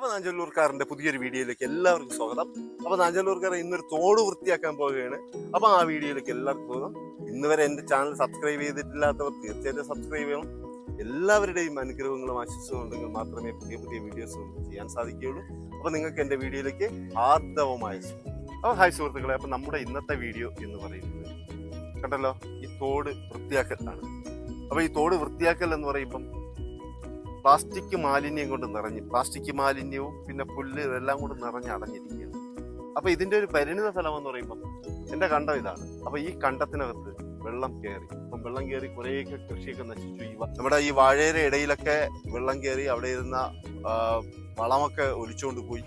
അപ്പൊ നാഞ്ചല്ലൂർക്കാരന്റെ പുതിയൊരു വീഡിയോയിലേക്ക് എല്ലാവർക്കും സ്വാഗതം. അപ്പൊ നാഞ്ചല്ലൂർക്കാരൻ ഇന്നൊരു തോട് വൃത്തിയാക്കാൻ പോവുകയാണ്. അപ്പൊ ആ വീഡിയോയിലേക്ക് എല്ലാവർക്കും സ്വാഗതം. ഇന്ന് വരെ എന്റെ ചാനൽ സബ്സ്ക്രൈബ് ചെയ്തിട്ടില്ലാത്തവർ തീർച്ചയായിട്ടും സബ്സ്ക്രൈബ് ചെയ്യണം. എല്ലാവരുടെയും അനുഗ്രഹങ്ങളും ആശിച്ചുകൊണ്ടെങ്കിൽ മാത്രമേ പുതിയ പുതിയ വീഡിയോസ് ചെയ്യാൻ സാധിക്കുകയുള്ളൂ. അപ്പൊ നിങ്ങൾക്ക് എന്റെ വീഡിയോയിലേക്ക് ആർദ്രവമായ അപ്പോൾ അപ്പൊ ഹായ് സുഹൃത്തുക്കളെ അപ്പൊ നമ്മുടെ ഇന്നത്തെ വീഡിയോ എന്ന് പറയുന്നത് കണ്ടല്ലോ ഈ തോട് വൃത്തിയാക്കലാണ് അപ്പൊ ഈ തോട് വൃത്തിയാക്കൽ എന്ന് പറയുമ്പം പ്ലാസ്റ്റിക് മാലിന്യം കൊണ്ട് നിറഞ്ഞ് പ്ലാസ്റ്റിക് മാലിന്യവും പിന്നെ പുല്ല് ഇതെല്ലാം കൊണ്ട് നിറഞ്ഞ് അടഞ്ഞിരിക്കുകയാണ്. അപ്പൊ ഇതിന്റെ ഒരു പരിണിത ഫലം എന്ന് പറയുമ്പോൾ എന്റെ കണ്ടം ഇതാണ്. അപ്പൊ ഈ കണ്ടത്തിനകത്ത് വെള്ളം കയറി അപ്പം വെള്ളം കയറി കുറേയൊക്കെ കൃഷിയൊക്കെ നശിച്ചു. ഈ നമ്മുടെ ഈ വാഴയുടെ ഇടയിലൊക്കെ വെള്ളം കയറി അവിടെ ഇരുന്ന വളമൊക്കെ ഒലിച്ചുകൊണ്ട് പോയി.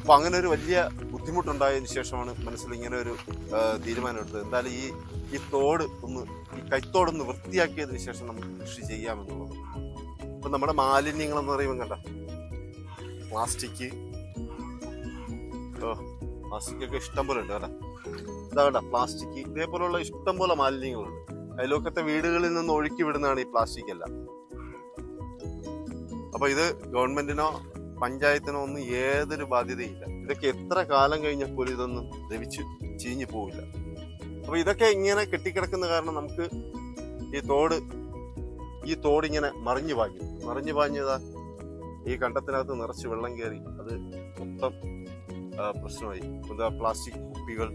അപ്പൊ അങ്ങനെ ഒരു വലിയ ബുദ്ധിമുട്ടുണ്ടായതിനു ശേഷമാണ് മനസ്സിൽ ഇങ്ങനെ ഒരു തീരുമാനമെടുത്തത് എന്തായാലും ഈ ഈ തോട് ഒന്ന് ഈ കൈത്തോടൊന്ന് വൃത്തിയാക്കിയതിനു ശേഷം നമുക്ക് കൃഷി ചെയ്യാമെന്നുള്ളത്. ഇപ്പൊ നമ്മുടെ മാലിന്യങ്ങൾ എന്ന് പറയുമ്പോൾ കണ്ട? പ്ലാസ്റ്റിക് ഓ പ്ലാസ്റ്റിക്കൊക്കെ ഇഷ്ടം പോലെ ഉണ്ട് കേട്ടോ. ഇതാ കണ്ട പ്ലാസ്റ്റിക് ഇതേപോലുള്ള ഇഷ്ടം പോലെ മാലിന്യങ്ങളുണ്ട്. അതിലൊക്കത്തെ വീടുകളിൽ നിന്ന് ഒഴുക്കി വിടുന്നതാണ് ഈ പ്ലാസ്റ്റിക് എല്ലാം. അപ്പൊ ഇത് ഗവൺമെന്റിനോ പഞ്ചായത്തിനോ ഒന്നും ഏതൊരു ബാധ്യതയില്ല. ഇതൊക്കെ എത്ര കാലം കഴിഞ്ഞപ്പോൾ ഇതൊന്നും ലഭിച്ചു ചീഞ്ഞു പോവില്ല. അപ്പൊ ഇതൊക്കെ ഇങ്ങനെ കെട്ടിക്കിടക്കുന്ന കാരണം നമുക്ക് ഈ തോട് ഈ തോടിങ്ങനെ മറിഞ്ഞു പാഞ്ഞു. മറിഞ്ഞു പാഞ്ഞതാ ഈ കണ്ടത്തിനകത്ത് നിറച്ച് വെള്ളം കയറി. അത് മൊത്തം പ്രശ്നമായി. എന്താ പ്ലാസ്റ്റിക് കുപ്പികൾ.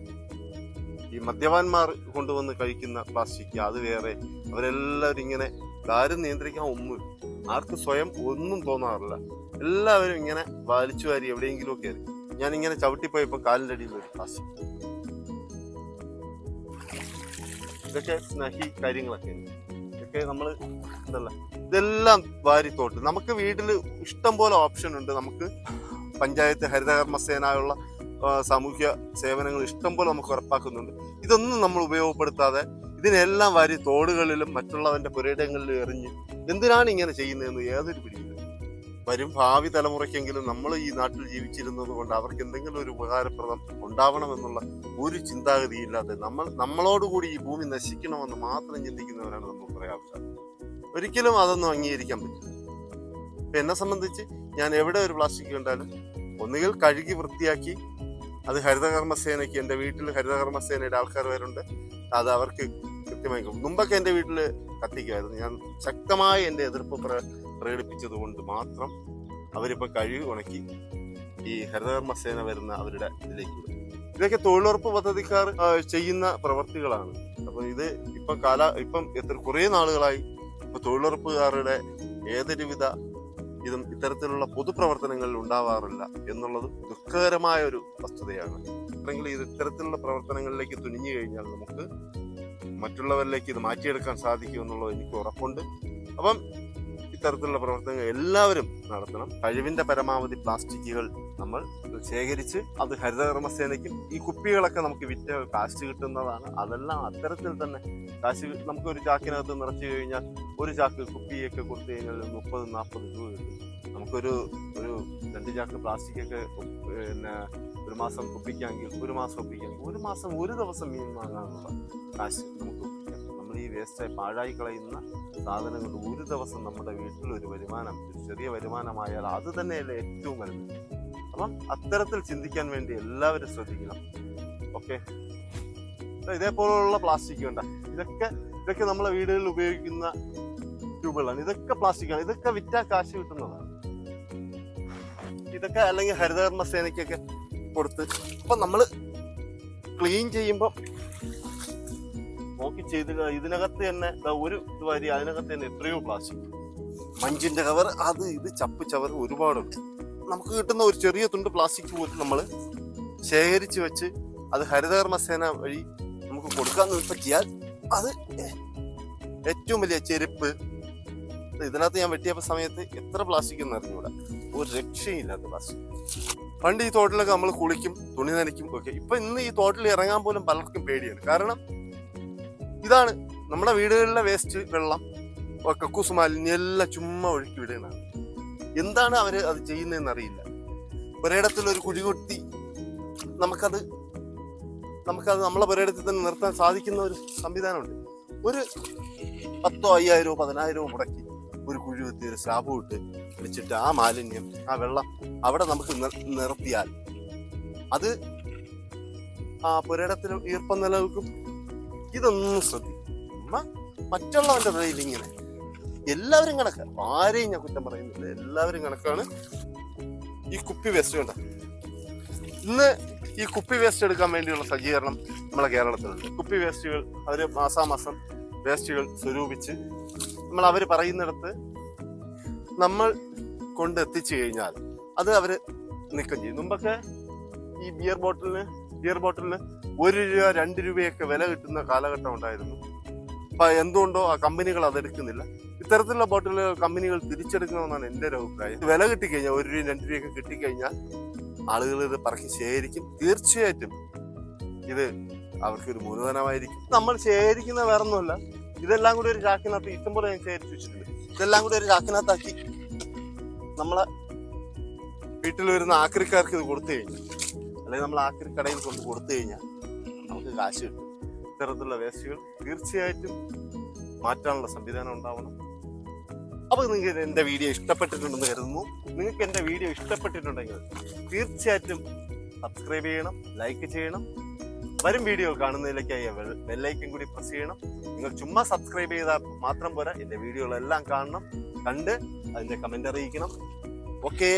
ഈ മദ്യപാന്മാർ കൊണ്ടുവന്ന് കഴിക്കുന്ന പ്ലാസ്റ്റിക് അത് വേറെ. അവരെല്ലാവരും ഇങ്ങനെ ആരും നിയന്ത്രിക്കാൻ ഒന്നും ആർക്കും സ്വയം ഒന്നും തോന്നാറില്ല. എല്ലാവരും ഇങ്ങനെ വലിച്ചു വാരി എവിടെയെങ്കിലും ഒക്കെ ഞാൻ ഇങ്ങനെ ചവിട്ടിപ്പോയപ്പോ കാലിന്റെ അടിയിൽ ഒരു പ്ലാസ്റ്റിക്. ഇതൊക്കെ സ്നഹി കാര്യങ്ങളൊക്കെയാണ് ഇതൊക്കെ നമ്മൾ എന്തല്ല ഇതെല്ലാം വാരിത്തോട്ട് നമുക്ക് വീട്ടിൽ ഇഷ്ടം പോലെ ഓപ്ഷൻ ഉണ്ട്. നമുക്ക് പഞ്ചായത്ത് ഹരിതകർമ്മസേനയുള്ള സാമൂഹ്യ സേവനങ്ങൾ ഇഷ്ടം പോലെ നമുക്ക് ഉറപ്പാക്കുന്നുണ്ട്. ഇതൊന്നും നമ്മൾ ഉപയോഗപ്പെടുത്താതെ ഇതിനെല്ലാം വാരി തോടുകളിലും മറ്റുള്ളവന്റെ പുരയിടങ്ങളിലും എറിഞ്ഞ് എന്തിനാണ് ഇങ്ങനെ ചെയ്യുന്നതെന്ന് യാതൊരു പിടിയില്ല. വരും ഭാവി തലമുറയ്ക്കെങ്കിലും നമ്മൾ ഈ നാട്ടിൽ ജീവിച്ചിരുന്നത് കൊണ്ട് അവർക്ക് എന്തെങ്കിലും ഒരു ഉപകാരപ്രദം ഉണ്ടാവണമെന്നുള്ള ഒരു ചിന്താഗതിയില്ലാതെ നമ്മൾ നമ്മളോടുകൂടി ഈ ഭൂമി നശിക്കണമെന്ന് മാത്രം ചിന്തിക്കുന്നവരാണ് നമ്മൾ കുറെ ഒരിക്കലും അതൊന്നും അംഗീകരിക്കാൻ പറ്റില്ല ഇപ്പൊ എന്നെ സംബന്ധിച്ച് ഞാൻ എവിടെ ഒരു പ്ലാസ്റ്റിക് കണ്ടാലും ഒന്നുകിൽ കഴുകി വൃത്തിയാക്കി അത് ഹരിതകർമ്മസേനയ്ക്ക് എന്റെ വീട്ടിൽ ഹരിതകർമ്മസേനയുടെ ആൾക്കാർ വരുന്നുണ്ട് അത് അവർക്ക് കൃത്യമായി. മുമ്പൊക്കെ എന്റെ വീട്ടിൽ കത്തിക്കുമായിരുന്നു ഞാൻ ശക്തമായി എന്റെ എതിർപ്പ് പ്രകടിപ്പിച്ചത് കൊണ്ട് മാത്രം അവരിപ്പോൾ കഴിവ് ഉണക്കി ഈ ഹരിതകർമ്മസേന വരുന്ന അവരുടെ ഇതിലേക്ക് ഇതൊക്കെ തൊഴിലുറപ്പ് പദ്ധതിക്കാർ ചെയ്യുന്ന പ്രവർത്തികളാണ്. അപ്പൊ ഇത് ഇപ്പം കാല ഇപ്പം എത്ര കുറേ നാളുകളായി ഇപ്പൊ തൊഴിലുറപ്പുകാരുടെ ഏതൊരുവിധ ഇതും ഇത്തരത്തിലുള്ള പൊതുപ്രവർത്തനങ്ങളിൽ ഉണ്ടാവാറില്ല എന്നുള്ളത് ദുഃഖകരമായ ഒരു വസ്തുതയാണ്. അല്ലെങ്കിൽ ഇത് ഇത്തരത്തിലുള്ള പ്രവർത്തനങ്ങളിലേക്ക് തുനിഞ്ഞു കഴിഞ്ഞാൽ നമുക്ക് മറ്റുള്ളവരിലേക്ക് ഇത് മാറ്റിയെടുക്കാൻ സാധിക്കും എന്നുള്ളത് എനിക്ക് ഉറപ്പുണ്ട്. അപ്പം ഇത്തരത്തിലുള്ള പ്രവർത്തനങ്ങൾ എല്ലാവരും നടത്തണം. കഴിവിന്റെ പരമാവധി പ്ലാസ്റ്റിക്കുകൾ നമ്മൾ ശേഖരിച്ച് അത് ഹരിതകർമ്മസേനയ്ക്കും ഈ കുപ്പികളൊക്കെ നമുക്ക് വിറ്റ് കാശ് കിട്ടുന്നതാണ്. അതെല്ലാം അത്തരത്തിൽ തന്നെ കാശ് നമുക്ക് ഒരു ചാക്കിനകത്ത് നിറച്ചു കഴിഞ്ഞാൽ ഒരു ചാക്ക് കുപ്പിയൊക്കെ കൊടുത്തു കഴിഞ്ഞാൽ മുപ്പത് നാൽപ്പത് രൂപ കിട്ടും. നമുക്കൊരു ഒരു രണ്ട് ചാക്ക് പ്ലാസ്റ്റിക് ഒക്കെ പിന്നെ ഒരു മാസം കുപ്പിക്കാമെങ്കിൽ ഒരു മാസം ഒപ്പിക്കാമെങ്കിൽ ഒരു മാസം ഒരു ദിവസം മീൻ വാങ്ങാനുള്ള കാശ് നമുക്ക് വേസ്റ്റായി പാഴായി കളയുന്ന സാധനങ്ങൾ ഒരു ദിവസം നമ്മുടെ വീട്ടിൽ ഒരു വരുമാനം ചെറിയ വരുമാനമായാൽ അത് തന്നെയല്ലേ ഏറ്റവും വലുത്. അപ്പം അത്തരത്തിൽ ചിന്തിക്കാൻ വേണ്ടി എല്ലാവരും ശ്രദ്ധിക്കണം. ഓക്കെ? ഇതേപോലുള്ള പ്ലാസ്റ്റിക് വേണ്ട ഇതൊക്കെ ഇതൊക്കെ നമ്മളെ വീടുകളിൽ ഉപയോഗിക്കുന്ന ട്യൂബുകളാണ്. ഇതൊക്കെ പ്ലാസ്റ്റിക്കാണ് ഇതൊക്കെ വിറ്റാ കാശ് കിട്ടുന്നതാണ്. ഇതൊക്കെ അല്ലെങ്കിൽ ഹരിതകർമ്മ സേനയ്ക്കൊക്കെ കൊടുത്ത് അപ്പൊ നമ്മൾ ക്ലീൻ ചെയ്യുമ്പോൾ നോക്കി ചെയ്ത് ഇതിനകത്ത് തന്നെ ഒരു ഇത് വരി അതിനകത്ത് തന്നെ എത്രയോ പ്ലാസ്റ്റിക് മഞ്ചിന്റെ കവർ അത് ഇത് ചപ്പ് ചവർ ഒരുപാടുണ്ട്. നമുക്ക് കിട്ടുന്ന ഒരു ചെറിയ തുണ്ട് പ്ലാസ്റ്റിക് പോലും നമ്മൾ ശേഖരിച്ച് വെച്ച് അത് ഹരിതകർമ്മസേന വഴി നമുക്ക് കൊടുക്കാൻ പറ്റിയാൽ അത് ഏറ്റവും വലിയ ചെരുപ്പ്. ഇതിനകത്ത് ഞാൻ വെട്ടിയപ്പോ സമയത്ത് എത്ര പ്ലാസ്റ്റിക് എന്ന് അറിഞ്ഞൂടാ. ഒരു രക്ഷയില്ലാത്ത പ്ലാസ്റ്റിക് പണ്ട് ഈ തോട്ടിലൊക്കെ നമ്മൾ കുളിക്കും തുണി നനയ്ക്കും ഒക്കെ. ഇപ്പൊ ഇന്ന് ഈ തോട്ടിൽ ഇറങ്ങാൻ പോലും പലർക്കും പേടിയാണ്. കാരണം ഇതാണ് നമ്മുടെ വീടുകളിലെ വേസ്റ്റ് വെള്ളം ഒക്കെ എല്ലാം ചുമ്മാ ഒഴുക്കി വിടുകയാണ് എന്താണ് അവർ അത് ചെയ്യുന്നതെന്ന് അറിയില്ല. ഒരിടത്തിൽ ഒരു കുഴി കൊട്ടി നമുക്കത് നമുക്കത് നമ്മളെ പുരയിടത്തിൽ തന്നെ നിർത്താൻ സാധിക്കുന്ന ഒരു സംവിധാനമുണ്ട്. ഒരു പത്തോ അയ്യായിരമോ പതിനായിരമോ മുടക്കി ഒരു കുഴി കുത്തി ഒരു സ്ലാബും ഇട്ട് വെച്ചിട്ട് ആ മാലിന്യം ആ വെള്ളം അവിടെ നമുക്ക് നിർ- നിർത്തിയാൽ അത് ആ പുരയിടത്തിന് ഈർപ്പം നിലനിൽക്കും. ഇതൊന്നും ശ്രദ്ധിക്കും നമ്മ മറ്റുള്ളവന്റെ തലയിൽ ഇങ്ങനെ. എല്ലാവരും കണക്കാണ് ആരെയും ഞാൻ കുറ്റം പറയുന്നില്ല. എല്ലാവരും കണക്കാണ്. ഈ കുപ്പി വേസ്റ്റ് കണ്ട? ഇന്ന് ഈ കുപ്പി വേസ്റ്റ് എടുക്കാൻ വേണ്ടിയുള്ള സജ്ജീകരണം നമ്മളെ കേരളത്തിലുണ്ട്. കുപ്പി വേസ്റ്റുകൾ അവർ മാസാമാസം വേസ്റ്റുകൾ സ്വരൂപിച്ച് നമ്മൾ അവർ പറയുന്നിടത്ത് നമ്മൾ കൊണ്ട് എത്തിച്ചു കഴിഞ്ഞാൽ അത് അവർ നീക്കം ചെയ്യും. മുമ്പൊക്കെ ഈ ബിയർ ബോട്ടിലിന് ബിയർ ബോട്ടിലിന് ഒരു രൂപ രണ്ട് രൂപയൊക്കെ വില കിട്ടുന്ന കാലഘട്ടം ഉണ്ടായിരുന്നു. അപ്പൊ എന്തുകൊണ്ടോ ആ കമ്പനികൾ അതെടുക്കുന്നില്ല ഇത്തരത്തിലുള്ള ബോട്ടിലുകൾ കമ്പനികൾ തിരിച്ചെടുക്കണമെന്നാണ് എന്റെ ഒരു അഭിപ്രായം. വില കിട്ടിക്കഴിഞ്ഞാൽ ഒരു രൂപ രണ്ട് രൂപയൊക്കെ കിട്ടിക്കഴിഞ്ഞാൽ ആളുകൾ ഇത് പറക്കി. ശേഖരിക്കും തീർച്ചയായിട്ടും ഇത് അവർക്കൊരു മൂലധനമായിരിക്കും. നമ്മൾ ശേഖരിക്കുന്ന വേറെ ഒന്നുമല്ല. ഇതെല്ലാം കൂടി ഒരു ചാക്കിനകത്ത് ഇഷ്ടംപോലെ ഞാൻ ശേഖരിച്ചു വെച്ചിട്ടുണ്ട്. ഇതെല്ലാം കൂടി ഒരു ചാക്കിനകത്താക്കി നമ്മളെ വീട്ടിൽ വരുന്ന ആക്രിക്കാർക്ക് ഇത് കൊടുത്തു കഴിഞ്ഞാൽ അല്ലെങ്കിൽ നമ്മൾ ആക്രി കടയിൽ കൊണ്ട് കൊടുത്തു കഴിഞ്ഞാൽ നമുക്ക് കാശ് കിട്ടും. ഇത്തരത്തിലുള്ള വേസ്റ്റുകൾ തീർച്ചയായിട്ടും മാറ്റാനുള്ള സംവിധാനം ഉണ്ടാവണം. അപ്പോൾ നിങ്ങൾക്ക് എന്റെ വീഡിയോ ഇഷ്ടപ്പെട്ടിട്ടുണ്ടെന്ന് കരുതുന്നു. നിങ്ങൾക്ക് എന്റെ വീഡിയോ ഇഷ്ടപ്പെട്ടിട്ടുണ്ടെങ്കിൽ തീർച്ചയായിട്ടും സബ്സ്ക്രൈബ് ചെയ്യണം ലൈക്ക് ചെയ്യണം. വരും വീഡിയോ കാണുന്നതിലേക്കായി ബെല്ലൈക്കൻ കൂടി പ്രസ് ചെയ്യണം. നിങ്ങൾ ചുമ്മാ സബ്സ്ക്രൈബ് ചെയ്താൽ മാത്രം പോരാ എന്റെ വീഡിയോകളെല്ലാം കാണണം കണ്ട് അതിന്റെ കമന്റ് അറിയിക്കണം. ഓക്കെ.